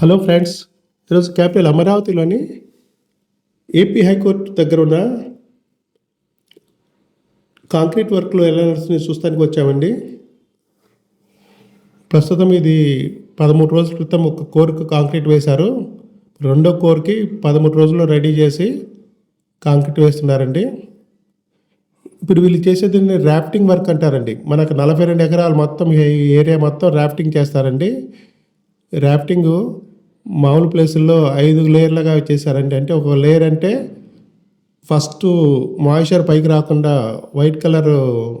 Hello friends ఈరోజు capital అమరావతిలోని AP high court దగ్గర ఉన్న కాంక్రీట్ వర్క్లో ఎలా నడుస్తుంది చూస్తానికి వచ్చామండి. ప్రస్తుతం ఇది పదమూడు రోజుల క్రితం ఒక కోర్కు కాంక్రీట్ వేశారు. రెండో కోర్కి పదమూడు రోజుల్లో రెడీ చేసి కాంక్రీట్ వేస్తున్నారండి. ఇప్పుడు వీళ్ళు చేసేది ర్యాఫ్టింగ్ వర్క్ అంటారండి. మనకు నలభై రెండు ఎకరాలు మొత్తం ఏరియా మొత్తం ర్యాఫ్టింగ్ చేస్తారండి. ర్యాఫ్టింగ్ మామూలు ప్లేసుల్లో ఐదు లేయర్లుగా చేశారండి. అంటే ఒక లేయర్ అంటే ఫస్ట్ మాయిశ్చర్ పైకి రాకుండా వైట్ కలర్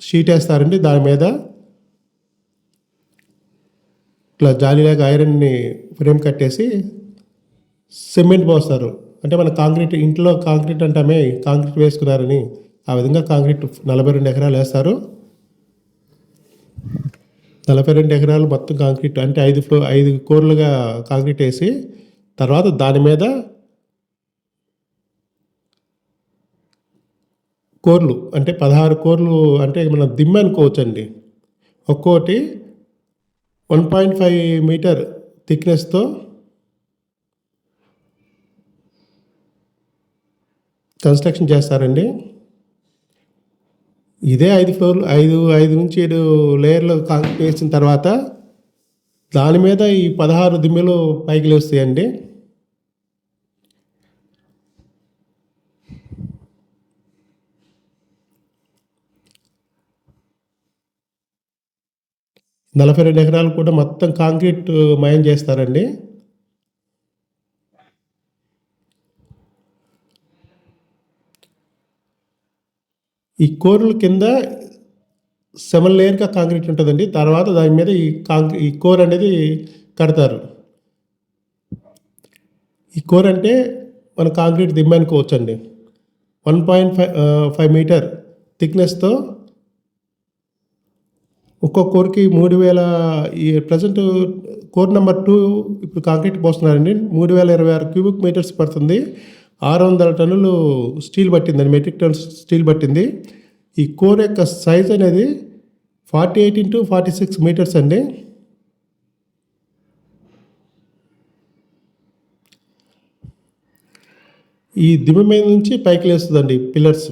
షీట్ వేస్తారండి. దాని మీద ఇట్లా జాలీలాగా ఐరన్ని ఫ్రేమ్ కట్టేసి సిమెంట్ పోస్తారు. అంటే మన కాంక్రీట్ ఇంట్లో కాంక్రీట్ అంటామే కాంక్రీట్ వేసుకున్నారని ఆ విధంగా కాంక్రీట్ నలభై రెండు ఎకరాలు వేస్తారు. నలభై రెండు ఎకరాలు మొత్తం కాంక్రీట్ అంటే ఐదు ఫ్లో ఐదు కోర్లుగా కాంక్రీట్ వేసి తర్వాత దాని మీద కోర్లు అంటే పదహారు కోర్లు అంటే మనం దిమ్మ అనుకోవచ్చండి. ఒక్కోటి వన్ పాయింట్ ఫైవ్ మీటర్ థిక్నెస్తో కన్స్ట్రక్షన్ చేస్తారండి. ఇదే ఐదు ఫ్లోర్లు ఐదు ఐదు నుంచి ఏడు లేయర్లు కాంక్రీట్ వేసిన తర్వాత దాని మీద ఈ పదహారు దిమ్మెలు పైకి లేస్తాయండి. నలభై రెండు ఎకరాలు కూడా మొత్తం కాంక్రీట్ మయం చేస్తారండి. ఈ కోర్ల కింద సెవెన్ లేయర్గా కాంక్రీట్ ఉంటుందండి. తర్వాత దాని మీద ఈ కాంక్రీ ఈ కోర్ అనేది కడతారు. ఈ కోర్ అంటే మన concrete దిమ్మనుకోవచ్చండి one point five five meter థిక్నెస్తో ఒక్కో కోర్కి మూడు వేల ఈ ప్రజెంట్ కోర్ నెంబర్ టూ ఇప్పుడు కాంక్రీట్ పోస్తున్నారండి. మూడు వేల ఇరవై ఆరు క్యూబిక్ మీటర్స్ పడుతుంది. ఆరు వందల టన్నులు స్టీల్ పట్టిందండి మెట్రిక్ టన్స్ స్టీల్ పట్టింది. ఈ కోర్ యొక్క సైజ్ అనేది forty eight into forty six meters అండి. ఈ దిమ్మ మీద నుంచి పైకి లేస్తుందండి పిల్లర్స్.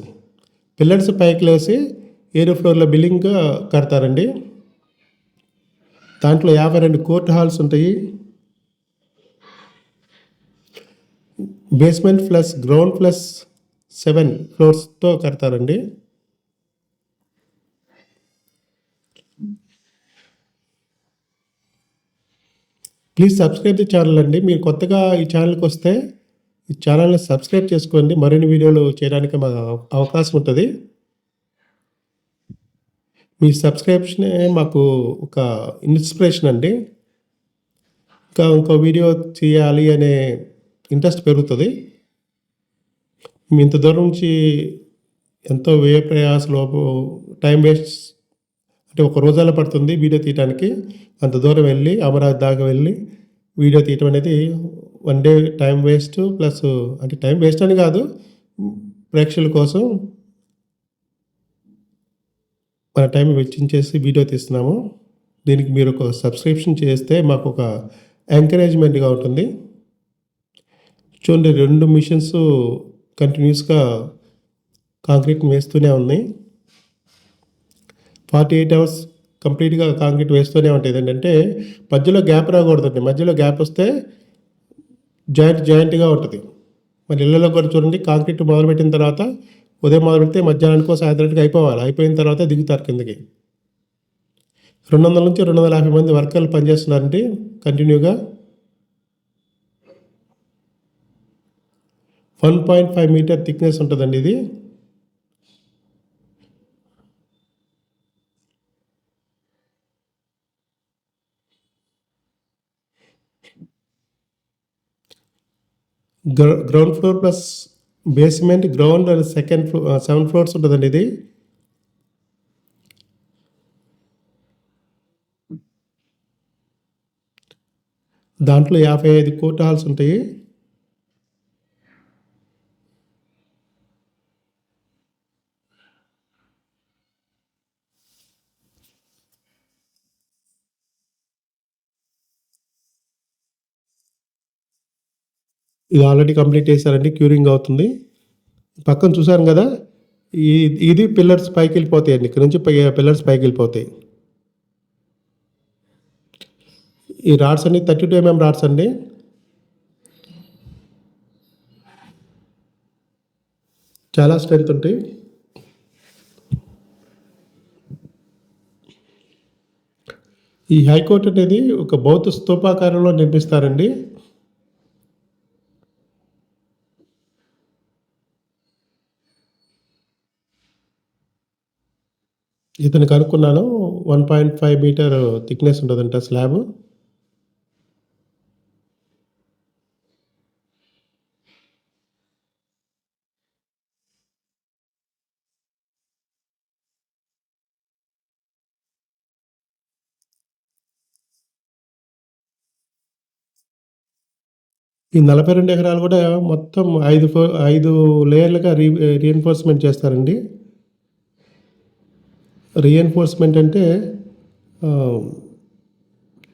పిల్లర్స్ పైకి లేసి ఏరో ఫ్లోర్లో బిల్డింగ్ కడతారండి. దాంట్లో యాభై రెండు కోర్ట్ హాల్స్ ఉంటాయి. Basement plus ground plus seven ఫ్లోర్స్తో కడతారండి. ప్లీజ్ సబ్స్క్రైబ్ ది ఛానల్ అండి. మీరు కొత్తగా ఈ ఛానల్కి వస్తే ఈ ఛానల్ని సబ్స్క్రైబ్ చేసుకోండి. మరిన్ని వీడియోలు చేయడానికి మాకు అవకాశం ఉంటుంది. మీ సబ్స్క్రిప్షనే మాకు ఒక ఇన్స్పిరేషన్ అండి. ఇంకా ఇంకో వీడియో చేయాలి అనే ఇంట్రెస్ట్ పెరుగుతుంది. ఇంత దూరం నుంచి ఎంతో వ్యయ ప్రయాసలోపు టైం వేస్ట్ అంటే ఒక రోజాల పడుతుంది వీడియో తీయడానికి అంత దూరం వెళ్ళి అమరావతి దాకా వెళ్ళి వీడియో తీయటం అనేది one day time waste plus అంటే టైం వేస్ట్ అని కాదు ప్రేక్షకుల కోసం మన టైం వెచ్చించేసి వీడియో తీస్తున్నాము. దీనికి మీరు ఒక సబ్స్క్రిప్షన్ చేస్తే మాకు ఒక ఎంకరేజ్మెంట్గా ఉంటుంది. చూడండి రెండు మిషన్స్ కంటిన్యూస్గా కాంక్రీట్ వేస్తూనే ఉన్నాయి. ఫార్టీ ఎయిట్ అవర్స్ కంప్లీట్గా కాంక్రీట్ వేస్తూనే ఉంటుంది ఏంటంటే మధ్యలో గ్యాప్ రాకూడదండి. మధ్యలో గ్యాప్ వస్తే జాయింట్ జాయింట్గా ఉంటుంది. మరి ఇళ్ళలో కూడా చూడండి కాంక్రీట్ మొదలుపెట్టిన తర్వాత ఉదయం మొదలు పెడితే మధ్యాహ్నానికో సాయంత్రానికి అయిపోవాలి. అయిపోయిన తర్వాత దిగుతారు కిందకి. రెండు వందల నుంచి రెండు వందల యాభై మంది వర్కర్లు పనిచేస్తున్నారండి కంటిన్యూగా one point five meter thickness ఉంటుందండి ఇది. గ్ర ground floor plus basement ground and second floor seven floors ఉంటుందండి ఇది. దాంట్లో యాభై ఐదు కోర్ట్ హాల్స్ ఉంటాయి. ఇది ఆల్రెడీ కంప్లీట్ చేశారండి క్యూరింగ్ అవుతుంది. పక్కన చూసాను కదా ఈ ఇది పిల్లర్స్ పైకి వెళ్ళిపోతాయి అండి ఇక్కడ నుంచి పై పిల్లర్స్ పైకి వెళ్ళిపోతాయి. ఈ రాడ్స్ అన్ని థర్టీ టూ ఎంఎం రాడ్స్ అండి. చాలా స్ట్రెంత్ ఉంటాయి. ఈ హైకోర్టు అనేది ఒక బౌద్ధ స్తూపాకారంలో నిర్మిస్తారండి. ఇతను కనుక్కున్నాను one point five meter thickness ఉంటుందంట స్లాబ్. ఈ నలభై రెండు ఎకరాలు కూడా మొత్తం ఐదు ఫో ఐదు లేయర్లుగా రీ రీఎన్ఫోర్స్మెంట్ చేస్తారండి. రీఎన్ఫోర్స్మెంట్ అంటే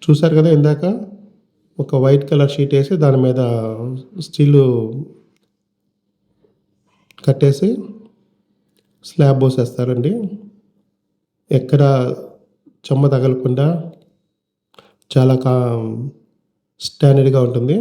చూశారు కదా ఇందాక? ఒక వైట్ కలర్ షీట్ వేసి దాని మీద స్టీల్ కట్టేసి స్లాబ్ పోసేస్తారండి. ఎక్కడ చెమ్మ తగలకుండా చాలా కా స్టాండర్డ్గా ఉంటుంది.